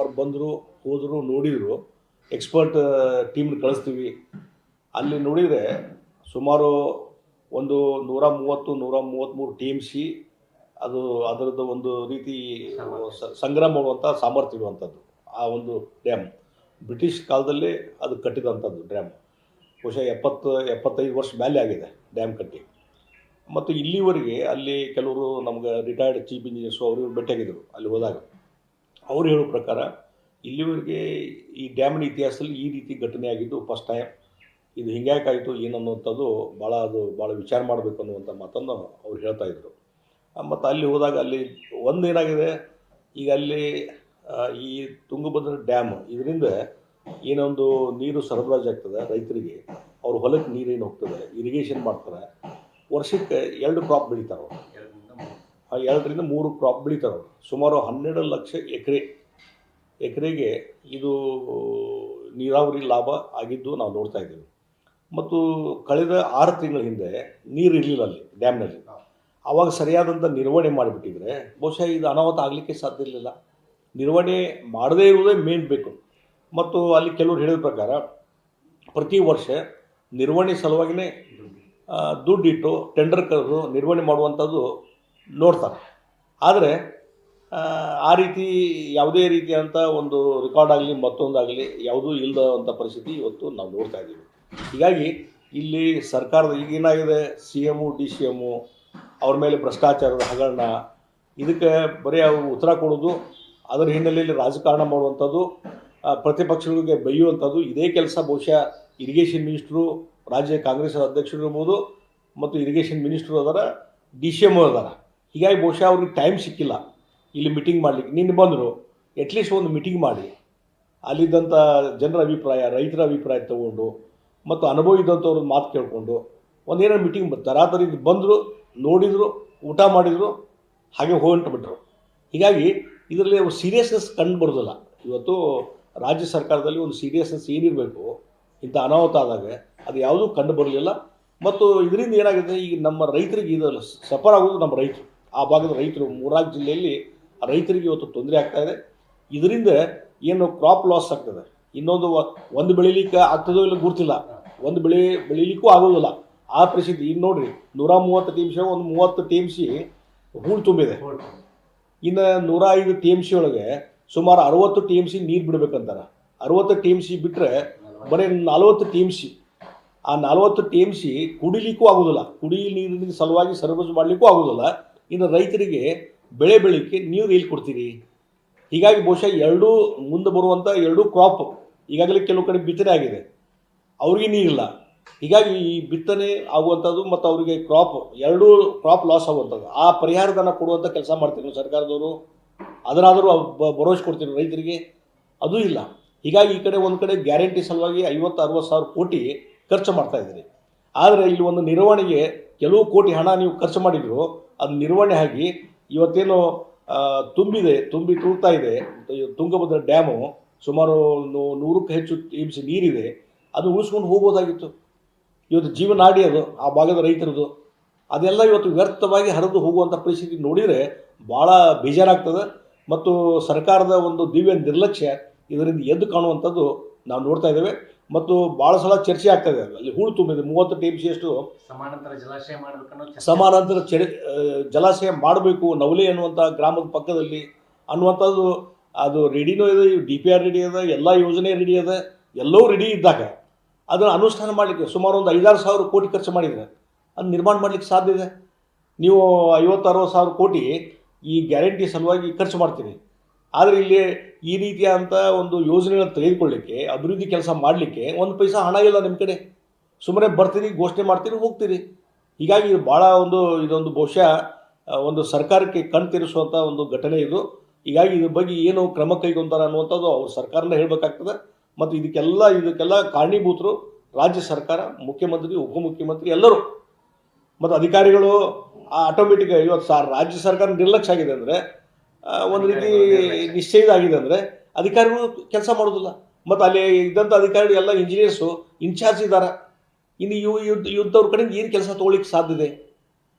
ಅವ್ರು ಬಂದರು, ಹೋದರು, ನೋಡಿದರು. ಎಕ್ಸ್ಪರ್ಟ್ ಟೀಮ್ನ ಕಳಿಸ್ತೀವಿ. ಅಲ್ಲಿ ನೋಡಿದರೆ ಸುಮಾರು ಒಂದು ನೂರ ಮೂವತ್ತು, ನೂರ ಮೂವತ್ತ್ಮೂರು ಸಿ ಅದು ಅದರದ್ದು ಒಂದು ರೀತಿ ಸಂಗ್ರಹ ಮಾಡುವಂಥ ಸಾಮರ್ಥ್ಯ ಇರುವಂಥದ್ದು ಆ ಒಂದು ಡ್ಯಾಮ್ ಬ್ರಿಟಿಷ್ ಕಾಲದಲ್ಲಿ ಅದು ಕಟ್ಟಿದಂಥದ್ದು ಡ್ಯಾಮ್ ಬಹುಶಃ ಎಪ್ಪತ್ತು, ಎಪ್ಪತ್ತೈದು ವರ್ಷ ಮೇಲೆ ಆಗಿದೆ ಡ್ಯಾಮ್ ಕಟ್ಟಿ. ಮತ್ತು ಇಲ್ಲಿವರೆಗೆ ಅಲ್ಲಿ ಕೆಲವರು ನಮ್ಗೆ ರಿಟೈರ್ಡ್ ಚೀಫ್ ಇಂಜಿನಿಯರ್ಸು ಅವರು ಭೇಟಿಯಾಗಿದ್ದರು ಅಲ್ಲಿ ಹೋದಾಗ. ಅವ್ರು ಹೇಳೋ ಪ್ರಕಾರ ಇಲ್ಲಿವರೆಗೆ ಈ ಡ್ಯಾಮಿನ ಇತಿಹಾಸದಲ್ಲಿ ಈ ರೀತಿ ಘಟನೆ ಆಗಿದ್ದು ಫಸ್ಟ್ ಟೈಮ್. ಇದು ಹಿಂಗ್ಯಾಕಾಯಿತು ಏನನ್ನುವಂಥದ್ದು ಭಾಳ ಅದು ಭಾಳ ವಿಚಾರ ಮಾಡಬೇಕು ಅನ್ನುವಂಥ ಮಾತನ್ನು ಅವ್ರು ಹೇಳ್ತಾ ಇದ್ದರು ಮತ್ತು ಅಲ್ಲಿ ಹೋದಾಗ ಅಲ್ಲಿ ಒಂದು ಏನಾಗಿದೆ, ಈಗ ಅಲ್ಲಿ ಈ ತುಂಗಭದ್ರ ಡ್ಯಾಮ್ ಇದರಿಂದ ಏನೊಂದು ನೀರು ಸರಬರಾಜು ಆಗ್ತದೆ ರೈತರಿಗೆ. ಅವ್ರ ಹೊಲಕ್ಕೆ ನೀರೇನು ಹೋಗ್ತದೆ, ಇರಿಗೇಷನ್ ಮಾಡ್ತಾರೆ. ವರ್ಷಕ್ಕೆ ಎರಡು ಕ್ರಾಪ್ ಬೆಳಿತಾರೆ ಎರಡರಿಂದ ಮೂರು ಕ್ರಾಪ್ ಬೆಳಿತಾರೆ ಸುಮಾರು ಹನ್ನೆರಡು ಲಕ್ಷ ಎಕರೆ, ಎಕರೆಗೆ ಇದು ನೀರಾವರಿ ಲಾಭ ಆಗಿದ್ದು ನಾವು ನೋಡ್ತಾ ಇದ್ದೀವಿ. ಮತ್ತು ಕಳೆದ ಆರು ತಿಂಗಳ ಹಿಂದೆ ನೀರು ಇರಲಿಲ್ಲ ಅಲ್ಲಿ ಡ್ಯಾಮ್ನಲ್ಲಿ. ಆವಾಗ ಸರಿಯಾದಂಥ ನಿರ್ವಹಣೆ ಮಾಡಿಬಿಟ್ಟಿದ್ರೆ ಬಹುಶಃ ಇದು ಅನಾಹುತ ಆಗಲಿಕ್ಕೆ ಸಾಧ್ಯ ಇರಲಿಲ್ಲ. ನಿರ್ವಹಣೆ ಮಾಡದೇ ಇರುವುದೇ ಮೇನ್ ಬೇಕು. ಮತ್ತು ಅಲ್ಲಿ ಕೆಲವರು ಹೇಳಿದ ಪ್ರಕಾರ ಪ್ರತಿ ವರ್ಷ ನಿರ್ವಹಣೆ ಸಲುವಾಗಿಯೇ ದುಡ್ಡಿಟ್ಟು ಟೆಂಡರ್ ಕರೆದು ನಿರ್ವಹಣೆ ಮಾಡುವಂಥದ್ದು ನೋಡ್ತಾರೆ ಆದರೆ ಆ, ರೀತಿ ಯಾವುದೇ ರೀತಿಯಾದಂಥ ಒಂದು ರೆಕಾರ್ಡ್ ಆಗಲಿ ಮತ್ತೊಂದಾಗಲಿ ಯಾವುದೂ ಇಲ್ಲದಂಥ ಪರಿಸ್ಥಿತಿ ಇವತ್ತು ನಾವು ನೋಡ್ತಾ ಇದ್ದೀವಿ. ಹೀಗಾಗಿ ಇಲ್ಲಿ ಸರ್ಕಾರದ ಈಗೇನಾಗಿದೆ C M D C M ಅವ್ರ ಮೇಲೆ ಭ್ರಷ್ಟಾಚಾರದ ಹಗರಣ ಇದಕ್ಕೆ ಬರೀ ಅವರು ಉತ್ತರ ಕೊಡೋದು ಅದರ ಹಿನ್ನೆಲೆಯಲ್ಲಿ ರಾಜಕಾರಣ ಮಾಡುವಂಥದ್ದು ಪ್ರತಿಪಕ್ಷಗಳಿಗೆ ಬೈಯುವಂಥದ್ದು ಇದೇ ಕೆಲಸ ಬಹುಶಃ ಇರಿಗೇಷನ್ ಮಿನಿಸ್ಟ್ರು ರಾಜ್ಯ ಕಾಂಗ್ರೆಸ್ ಅಧ್ಯಕ್ಷರು ಇರ್ಬೋದು ಮತ್ತು ಇರಿಗೇಷನ್ ಮಿನಿಸ್ಟ್ರು ಅದರ ಡಿ ಸಿ ಎಂ ಅದಾರ. ಹೀಗಾಗಿ ಬಹುಶಃ ಅವ್ರಿಗೆ ಟೈಮ್ ಸಿಕ್ಕಿಲ್ಲ. ಇಲ್ಲಿ ಮೀಟಿಂಗ್ ಮಾಡಲಿಕ್ಕೆ. ನಿನ್ನೆ ಬಂದರು ಅಟ್ಲೀಸ್ಟ್ ಒಂದು ಮೀಟಿಂಗ್ ಮಾಡಿ. ಅಲ್ಲಿದ್ದಂಥ ಜನರ ಅಭಿಪ್ರಾಯ, ರೈತರ ಅಭಿಪ್ರಾಯ ತಗೊಂಡು, ಮತ್ತು ಅನುಭವ ಇದ್ದಂಥವ್ರ ಮಾತು ಕೇಳಿಕೊಂಡು ಒಂದೇನೋ ಮೀಟಿಂಗ್ ತರಾತರಿ ಬಂದರು, ನೋಡಿದರು, ಊಟ ಮಾಡಿದರು, ಹಾಗೆ ಹೊಂಟ್ಬಿಟ್ರು ಹೀಗಾಗಿ ಇದರಲ್ಲಿ ಅವ್ರು ಸೀರಿಯಸ್ನೆಸ್ ಕಂಡು ಬರೋದಿಲ್ಲ. ಇವತ್ತು ರಾಜ್ಯ ಸರ್ಕಾರದಲ್ಲಿ ಒಂದು ಸೀರಿಯಸ್ನೆಸ್ ಏನಿರಬೇಕು, ಇಂಥ ಅನಾಹುತ ಆದಾಗ ಅದು ಯಾವುದೂ ಕಂಡು ಬರಲಿಲ್ಲ. ಮತ್ತು ಇದರಿಂದ ಏನಾಗಿದೆ, ಈಗ ನಮ್ಮ ರೈತರಿಗೆ ಇದು ಸಫರ್ ಆಗೋದು ನಮ್ಮ ರೈತರು. ಆ ಭಾಗದ ರೈತರು ಮೂರಾರು ಜಿಲ್ಲೆಯಲ್ಲಿ ರೈತರಿಗೆ ಇವತ್ತು ತೊಂದರೆ ಆಗ್ತಾ ಇದೆ. ಇದರಿಂದ ಏನು ಕ್ರಾಪ್ ಲಾಸ್ ಆಗ್ತದೆ. ಇನ್ನೊಂದು ಒಂದು ಬೆಳಿಲಿಕ್ಕೆ ಆಗ್ತದೋ ಇಲ್ಲ ಗುರ್ತಿಲ್ಲ ಒಂದು ಬೆಳೆ ಬೆಳಿಲಿಕ್ಕೂ ಆಗೋದಿಲ್ಲ. ಆ ಪರಿಸ್ಥಿತಿ ಇನ್ನು ನೋಡ್ರಿ ನೂರ ಮೂವತ್ತು ಟಿ ಎಂ ಸಿ ಒಂದು ಮೂವತ್ತು ಟಿ ಎಂ ಸಿ ಹೂಳು ತುಂಬಿದೆ. ಇನ್ನು ನೂರ ಐದು ಟಿ ಎಂ ಸಿ ಒಳಗೆ ಸುಮಾರು ಅರವತ್ತು ಟಿ ಎಂ ಸಿ ನೀರು ಬಿಡ್ಬೇಕಂತಾರೆ. ಅರವತ್ತು ಟಿ ಎಂ ಸಿ ಬಿಟ್ಟರೆ ಬರೀ ನಲ್ವತ್ತು ಟಿ ಎಂ ಸಿ ಆ ನಲ್ವತ್ತು ಟಿ ಎಂ ಸಿ ಕುಡಿಲಿಕ್ಕೂ ಆಗೋದಿಲ್ಲ. ಕುಡಿ ನೀರಿನ ಸಲುವಾಗಿ ಸರಬರಾಜು ಮಾಡಲಿಕ್ಕೂ ಆಗೋದಿಲ್ಲ. ಇನ್ನು ರೈತರಿಗೆ ಬೆಳೆ ಬೆಳಿಕ್ಕೆ ನೀರು ಎಲ್ಲಿ ಕೊಡ್ತೀರಿ? ಹೀಗಾಗಿ ಬಹುಶಃ ಎರಡೂ ಮುಂದೆ ಬರುವಂಥ ಎರಡೂ ಕ್ರಾಪ್ ಈಗಾಗಲೇ ಕೆಲವು ಕಡೆ ಬಿತ್ತನೆ ಆಗಿದೆ. ಅವ್ರಿಗೆ ನೀರಿಲ್ಲ. ಹೀಗಾಗಿ ಈ ಬಿತ್ತನೆ ಆಗುವಂಥದ್ದು ಮತ್ತು ಅವರಿಗೆ ಕ್ರಾಪ್ ಎರಡೂ ಕ್ರಾಪ್ ಲಾಸ್ ಆಗುವಂಥದ್ದು ಆ ಪರಿಹಾರಧನ ಕೊಡುವಂಥ ಕೆಲಸ ಮಾಡ್ತೀನಿ ಸರ್ಕಾರದವರು. ಅದನ್ನಾದರೂ ಭರವಸೆ ಕೊಡ್ತೀನಿ ರೈತರಿಗೆ. ಅದೂ ಇಲ್ಲ. ಹೀಗಾಗಿ ಈ ಕಡೆ ಒಂದು ಕಡೆ ಗ್ಯಾರಂಟಿ ಸಲುವಾಗಿ ಐವತ್ತು, ಅರವತ್ತು ಸಾವಿರ ಕೋಟಿ ಖರ್ಚು ಮಾಡ್ತಾ ಇದ್ದೀರಿ. ಆದರೆ ಇಲ್ಲಿ ಒಂದು ನಿರ್ವಹಣೆಗೆ ಕೆಲವು ಕೋಟಿ ಹಣ ನೀವು ಖರ್ಚು ಮಾಡಿದ್ರು. ಅದು ನಿರ್ವಹಣೆ ಆಗಿ ಇವತ್ತೇನು ತುಂಬಿದೆ, ತುಂಬಿ ತುಳ್ತಾ ಇದೆ. ತುಂಗಭದ್ರ ಡ್ಯಾಮು ಸುಮಾರು ನೂರಕ್ಕೂ ಹೆಚ್ಚು ಟಿ ಸಿ ನೀರಿದೆ. ಅದು ಉಳಿಸ್ಕೊಂಡು ಹೋಗ್ಬೋದಾಗಿತ್ತು. ಇವತ್ತು ಜೀವನಾಡಿ ಅದು, ಆ ಭಾಗದ ರೈತರದು. ಅದೆಲ್ಲ ಇವತ್ತು ವ್ಯರ್ಥವಾಗಿ ಹರಿದು ಹೋಗುವಂಥ ಪರಿಸ್ಥಿತಿ ನೋಡಿದರೆ ಭಾಳ ಬೇಜಾರಾಗ್ತದೆ. ಮತ್ತು ಸರ್ಕಾರದ ಒಂದು ದಿವ್ಯ ನಿರ್ಲಕ್ಷ್ಯ ಇದರಿಂದ ಎದ್ದು ಕಾಣುವಂಥದ್ದು ನಾವು ನೋಡ್ತಾ ಇದ್ದೇವೆ. ಮತ್ತು ಭಾಳ ಸಲ ಚರ್ಚೆ ಆಗ್ತಾ ಇದೆ. ಅಲ್ಲಿ ಹೂಳು ತುಂಬಿದೆ. ಮೂವತ್ತು ಟಿ ಎಂ ಸಿ ಅಷ್ಟು ಸಮಾನಾಂತರ ಜಲಾಶಯ ಮಾಡಬೇಕು ಸಮಾನಾಂತರ ಚೆರೆ ಜಲಾಶಯ ಮಾಡಬೇಕು ನವಲೆ ಅನ್ನುವಂಥ ಗ್ರಾಮದ ಪಕ್ಕದಲ್ಲಿ ಅನ್ನುವಂಥದ್ದು ಅದು ರೆಡಿನೂ ಇದೆ ಡಿ ಪಿ ಆರ್ ರೆಡಿ ಇದೆ ಎಲ್ಲ ಯೋಜನೆ ರೆಡಿ ಇದೆ ಎಲ್ಲವೂ ರೆಡಿ ಇದ್ದಾಗ ಅದನ್ನು ಅನುಷ್ಠಾನ ಮಾಡಲಿಕ್ಕೆ ಸುಮಾರು ಒಂದು ಐದಾರು ಸಾವಿರ ಕೋಟಿ ಖರ್ಚು ಮಾಡಿದರೆ ಅದು ನಿರ್ಮಾಣ ಮಾಡಲಿಕ್ಕೆ ಸಾಧ್ಯ ಇದೆ. ನೀವು ಐವತ್ತು ಅರವತ್ತು ಸಾವಿರ ಕೋಟಿ ಈ ಗ್ಯಾರಂಟಿ ಸಲುವಾಗಿ ಖರ್ಚು ಮಾಡ್ತೀರಿ. ಆದರೆ ಇಲ್ಲಿ ಈ ರೀತಿಯಾದಂಥ ಒಂದು ಯೋಜನೆಗಳನ್ನು ತೆಗೆದುಕೊಳ್ಳಿಕ್ಕೆ, ಅಭಿವೃದ್ಧಿ ಕೆಲಸ ಮಾಡಲಿಕ್ಕೆ ಒಂದು ಪೈಸಾ ಹಣ ಇಲ್ಲ ನಿಮ್ಮ ಕಡೆ. ಸುಮ್ಮನೆ ಬರ್ತೀರಿ, ಘೋಷಣೆ ಮಾಡ್ತೀರಿ, ಹೋಗ್ತೀರಿ. ಹೀಗಾಗಿ ಇದು ಭಾಳ ಒಂದು, ಇದೊಂದು ಬಹುಶಃ ಒಂದು ಸರ್ಕಾರಕ್ಕೆ ಕಣ್ ತೆರೆಸುವಂಥ ಒಂದು ಘಟನೆ ಇದು. ಹೀಗಾಗಿ ಇದ್ರ ಬಗ್ಗೆ ಏನು ಕ್ರಮ ಕೈಗೊಂತಾರೆ ಅನ್ನುವಂಥದ್ದು ಅವ್ರು ಸರ್ಕಾರನೇ ಹೇಳಬೇಕಾಗ್ತದೆ. ಮತ್ತು ಇದಕ್ಕೆಲ್ಲ ಇದಕ್ಕೆಲ್ಲ ಕಾರಣೀಭೂತರು ರಾಜ್ಯ ಸರ್ಕಾರ, ಮುಖ್ಯಮಂತ್ರಿ, ಉಪಮುಖ್ಯಮಂತ್ರಿ ಎಲ್ಲರೂ. ಮತ್ತು ಅಧಿಕಾರಿಗಳು ಆಟೋಮೆಟಿಕ್ ಇವತ್ತು ಸಾ ರಾಜ್ಯ ಸರ್ಕಾರ ನಿರ್ಲಕ್ಷ್ಯ ಆಗಿದೆ ಅಂದರೆ ಒಂದು ರೀತಿ ನಿಶ್ಚಯ ಆಗಿದೆ ಅಂದರೆ ಅಧಿಕಾರಿಗಳು ಕೆಲಸ ಮಾಡೋದಿಲ್ಲ. ಮತ್ತು ಅಲ್ಲಿ ಇದ್ದಂಥ ಅಧಿಕಾರಿಗಳು ಎಲ್ಲ ಇಂಜಿನಿಯರ್ಸು ಇನ್ಚಾರ್ಜ್ ಇದ್ದಾರೆ ಇನ್ನು ಇವು ಯುದ್ಧ ಯುದ್ಧವ್ರ ಕಡೆಯಿಂದ ಏನು ಕೆಲಸ ತೊಗೊಳ್ಳಿಕ್ಕೆ ಸಾಧ್ಯತೆ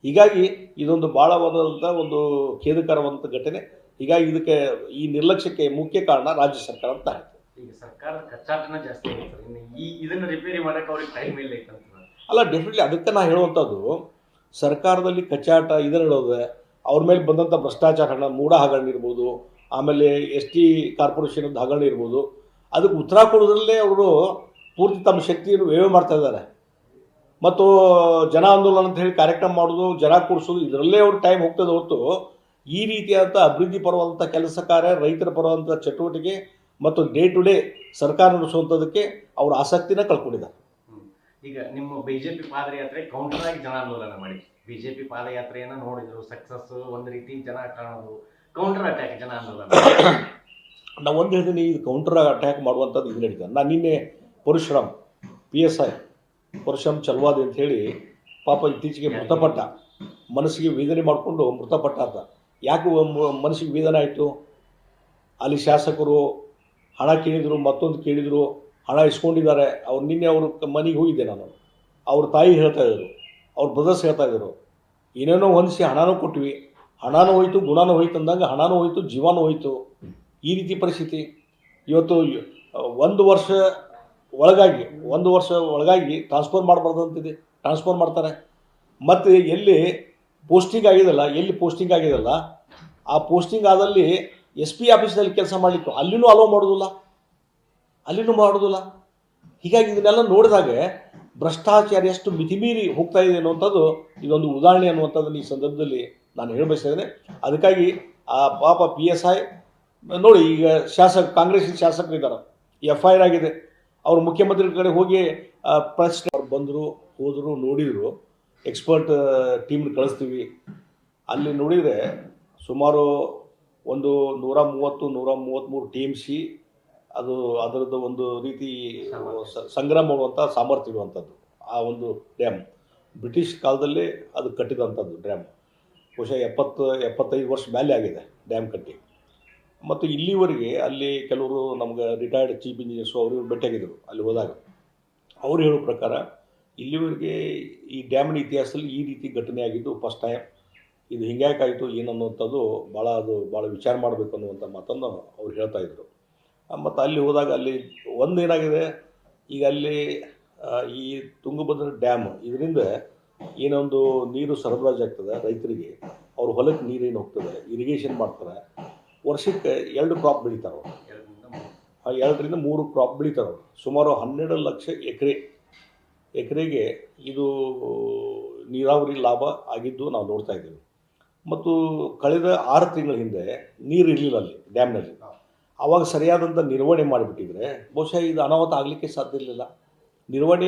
ಹೀಗಾಗಿ ಇದೊಂದು ಭಾಳವಾದಂಥ ಒಂದು ಖೇದಕರವಾದಂಥ ಘಟನೆ. ಹೀಗಾಗಿ ಇದಕ್ಕೆ ಈ ನಿರ್ಲಕ್ಷ್ಯಕ್ಕೆ ಮುಖ್ಯ ಕಾರಣ ರಾಜ್ಯ ಸರ್ಕಾರ ಅಂತ ಆಯ್ತು. ಈಗ ಸರ್ಕಾರದ ಕಚ್ಚಾಟನ ಜಾಸ್ತಿ ಆಗಿದೆ ಸರ್. ಈ ಇದನ್ನ ರಿಪೇರಿ ಮಾಡಕ್ಕೆ ಅವ್ರಿಗೆ ಟೈಮ್ ಇಲ್ಲ ಐತಂತ ಅಲ್ಲ ಡೆಫಿನೆಟ್ಲಿ ಅದಕ್ಕೆ ನಾ ಹೇಳುವಂಥದ್ದು ಸರ್ಕಾರದಲ್ಲಿ ಕಚ್ಚಾಟ ಇದರಡೋದು ಅವ್ರ ಮೇಲೆ ಬಂದಂಥ ಭ್ರಷ್ಟಾಚಾರ ಹಣ ಮೂಡ ಹಗರಣ ಇರ್ಬೋದು, ಆಮೇಲೆ ಎಸ್ ಟಿ ಕಾರ್ಪೊರೇಷನ್ ಹಗರಣ ಇರ್ಬೋದು, ಅದಕ್ಕೆ ಉತ್ತರ ಕೊಡೋದ್ರಲ್ಲೇ ಅವರು ಪೂರ್ತಿ ತಮ್ಮ ಶಕ್ತಿಯನ್ನು ವ್ಯಯ ಮಾಡ್ತಾ ಇದ್ದಾರೆ ಮತ್ತು ಜನ ಆಂದೋಲನ ಅಂತ ಹೇಳಿ ಕಾರ್ಯಕ್ರಮ ಮಾಡೋದು, ಜನ ಕೂರಿಸೋದು, ಇದರಲ್ಲೇ ಅವ್ರ ಟೈಮ್ ಹೋಗ್ತದೆ ಹೊರತು ಈ ರೀತಿಯಾದಂಥ ಅಭಿವೃದ್ಧಿ ಪರವಾದಂಥ ಕೆಲಸ ಕಾರ್ಯ, ರೈತರ ಪರವಾದಂಥ ಚಟುವಟಿಕೆ ಮತ್ತು ಡೇ ಟು ಡೇ ಸರ್ಕಾರ ನಡೆಸುವಂಥದ್ದಕ್ಕೆ ಅವರು ಆಸಕ್ತಿನ ಕಳ್ಕೊಂಡಿದ್ದಾರೆ. ಈಗ ನಿಮ್ಮ ಬಿಜೆಪಿ ಪಾದಯಾತ್ರೆ ಕೌಂಟರ್ ಆಗಿ ಜನ ಆಂದೋಲನ ಮಾಡಿ. ಬಿಜೆಪಿ ಪಾದಯಾತ್ರೆಯನ್ನ ನೋಡಿದ್ರು ಸಕ್ಸಸ್ ಒಂದು ರೀತಿ ಜನ ಕಾಣೋದು ಕೌಂಟರ್ ಅಟ್ಯಾಕ್ ಜನ ಆಂದೋಲನ ನಾವು ಒಂದು ಹೇಳ್ತೀನಿ, ಇದು ಕೌಂಟರ್ ಅಟ್ಯಾಕ್ ಮಾಡುವಂಥದ್ದು ಇದು ನಡೀತದೆ. ನಾನು ನಿನ್ನೆ Parashuram P S I Parashuram Chalwadi ಅಂತ ಹೇಳಿ ಪಾಪ ಇತ್ತೀಚೆಗೆ ಮೃತಪಟ್ಟ. ಮನಸ್ಸಿಗೆ ವೇದನೆ ಮಾಡಿಕೊಂಡು ಮೃತಪಟ್ಟ ಅಂತ ಯಾಕೆ ಮನಸ್ಸಿಗೆ ವೇದನೆ ಆಯಿತು? ಅಲ್ಲಿ ಶಾಸಕರು ಹಣ ಕೇಳಿದರು, ಮತ್ತೊಂದು ಕೇಳಿದರು. ಹಣ ಇಸ್ಕೊಂಡಿದ್ದಾರೆ. ಅವ್ರು ನಿನ್ನೆ ಅವ್ರ ಮನೆಗೆ ಹೋಗಿದ್ದೆ ನಾನು. ಅವ್ರ ತಾಯಿ ಹೇಳ್ತಾ ಇದ್ರು. ಅವ್ರ ಬ್ರದರ್ಸ್ ಹೇಳ್ತಾ ಇದ್ರು. ಏನೇನೋ ಹೊಂದಿಸಿ ಹಣನೂ ಕೊಟ್ವಿ. ಹಣನೂ ಹೋಯಿತು, ಗುಣನೂ ಹೋಯ್ತು ಅಂದಂಗೆ ಹಣನೂ ಹೋಯಿತು, ಜೀವನೂ ಹೋಯಿತು. ಈ ರೀತಿ ಪರಿಸ್ಥಿತಿ. ಇವತ್ತು ಒಂದು ವರ್ಷ ಒಳಗಾಗಿ, ಒಂದು ವರ್ಷ ಒಳಗಾಗಿ ಟ್ರಾನ್ಸ್ಫರ್ ಮಾಡಬಾರ್ದು ಅಂತಿದೆ. ಟ್ರಾನ್ಸ್ಫರ್ ಮಾಡ್ತಾರೆ. ಮತ್ತು ಎಲ್ಲಿ ಪೋಸ್ಟಿಂಗ್ ಆಗಿದೆಲ್ಲ, ಎಲ್ಲಿ ಪೋಸ್ಟಿಂಗ್ ಆಗಿದೆಲ್ಲ, ಆ ಪೋಸ್ಟಿಂಗ್ ಆದಲ್ಲಿ ಎಸ್ ಪಿ ಆಫೀಸ್ನಲ್ಲಿ ಕೆಲಸ ಮಾಡಲಿಕ್ಕೆ ಅಲ್ಲಿನೂ ಅಲೋ ಮಾಡೋದಿಲ್ಲ. ಅಲ್ಲಿನೂ ಮಾಡೋದಿಲ್ಲ. ಹೀಗಾಗಿ ಇದನ್ನೆಲ್ಲ ನೋಡಿದಾಗ ಭ್ರಷ್ಟಾಚಾರ ಎಷ್ಟು ಮಿತಿಮೀರಿ ಹೋಗ್ತಾ ಇದೆ ಅನ್ನುವಂಥದ್ದು ಇದೊಂದು ಉದಾಹರಣೆ ಅನ್ನುವಂಥದ್ದನ್ನು ಈ ಸಂದರ್ಭದಲ್ಲಿ ನಾನು ಹೇಳಬಯಸಿದ್ದೇನೆ ಅದಕ್ಕಾಗಿ ಆ ಪಾಪ ಪಿ ಎಸ್ ಐ ನೋಡಿ ಈಗ ಶಾಸಕ ಕಾಂಗ್ರೆಸ್ ಶಾಸಕರು ಇದ್ದಾರೆ ಎಫ್ ಐ ಆರ್ ಆಗಿದೆ. ಅವರು ಮುಖ್ಯಮಂತ್ರಿ ಕಡೆ ಹೋಗಿ ಪ್ರಶ್ನೆ ಬಂದರು, ಹೋದರು, ನೋಡಿದರು. ಎಕ್ಸ್ಪರ್ಟ್ ಟೀಮ್ನ ಕಳಿಸ್ತೀವಿ. ಅಲ್ಲಿ ನೋಡಿದರೆ ಸುಮಾರು ಒಂದು ನೂರ ಮೂವತ್ತು, ನೂರ ಮೂವತ್ತ್ಮೂರು ಟಿ ಎಂ ಸಿ ಅದು ಅದರದ್ದು ಒಂದು ರೀತಿ ಸಂಗ್ರಹ ಮಾಡುವಂಥ ಸಾಮರ್ಥ್ಯ ಇರುವಂಥದ್ದು. ಆ ಒಂದು ಡ್ಯಾಮ್. ಬ್ರಿಟಿಷ್ ಕಾಲದಲ್ಲಿ ಅದು ಕಟ್ಟಿದಂಥದ್ದು ಡ್ಯಾಮ್. ಬಹುಶಃ ಎಪ್ಪತ್ತು ಎಪ್ಪತ್ತೈದು ವರ್ಷ ಮೇಲೆ ಆಗಿದೆ ಡ್ಯಾಮ್ ಕಟ್ಟಿ. ಮತ್ತು ಇಲ್ಲಿವರೆಗೆ ಅಲ್ಲಿ ಕೆಲವರು ನಮ್ಗೆ ರಿಟೈರ್ಡ್ ಚೀಫ್ ಇಂಜಿನಿಯರ್ಸ್ ಅವರು ಭೇಟಿಯಾಗಿದ್ದರು ಅಲ್ಲಿ ಹೋದಾಗ. ಅವ್ರು ಹೇಳೋ ಪ್ರಕಾರ ಇಲ್ಲಿವರೆಗೆ ಈ ಡ್ಯಾಮ್ನ ಇತಿಹಾಸದಲ್ಲಿ ಈ ರೀತಿ ಘಟನೆ ಆಗಿದ್ದು ಫಸ್ಟ್ ಟೈಮ್ ಇದು ಹಿಂಗ್ಯಾಕಾಯಿತು ಏನನ್ನುವಂಥದ್ದು ಭಾಳ ಅದು ಭಾಳ ವಿಚಾರ ಮಾಡಬೇಕು ಅನ್ನುವಂಥ ಮಾತನ್ನು ಅವ್ರು ಹೇಳ್ತಾ ಇದ್ರು. ಮತ್ತು ಅಲ್ಲಿ ಹೋದಾಗ ಅಲ್ಲಿ ಒಂದು ಏನಾಗಿದೆ, ಈಗ ಅಲ್ಲಿ ಈ ತುಂಗಭದ್ರಾ ಡ್ಯಾಮ್ ಇದರಿಂದ ಏನೊಂದು ನೀರು ಸರಬರಾಜು ಆಗ್ತದೆ ರೈತರಿಗೆ. ಅವ್ರ ಹೊಲಕ್ಕೆ ನೀರೇನು ಹೋಗ್ತದೆ ಇರಿಗೇಷನ್ ಮಾಡ್ತಾರೆ. ವರ್ಷಕ್ಕೆ ಎರಡು ಕ್ರಾಪ್ ಬೆಳಿತಾರೆ ಅವರು. ಎರಡರಿಂದ ಮೂರು. ಕ್ರಾಪ್ ಬೆಳಿತಾರೆ ಅವರು. ಸುಮಾರು ಹನ್ನೆರಡು ಲಕ್ಷ ಎಕರೆ, ಎಕರೆಗೆ ಇದು ನೀರಾವರಿ ಲಾಭ ಆಗಿದ್ದು ನಾವು ನೋಡ್ತಾ ಇದ್ದೀವಿ. ಮತ್ತು ಕಳೆದ ಆರು ತಿಂಗಳ ಹಿಂದೆ ನೀರು ಇರಲಿಲ್ಲ ಅಲ್ಲಿ ಡ್ಯಾಮ್ನಲ್ಲಿ ಆವಾಗ ಸರಿಯಾದಂಥ ನಿರ್ವಹಣೆ ಮಾಡಿಬಿಟ್ಟಿದ್ರೆ ಬಹುಶಃ ಇದು ಅನಾಹುತ ಆಗಲಿಕ್ಕೆ ಸಾಧ್ಯ ಇರಲಿಲ್ಲ. ನಿರ್ವಹಣೆ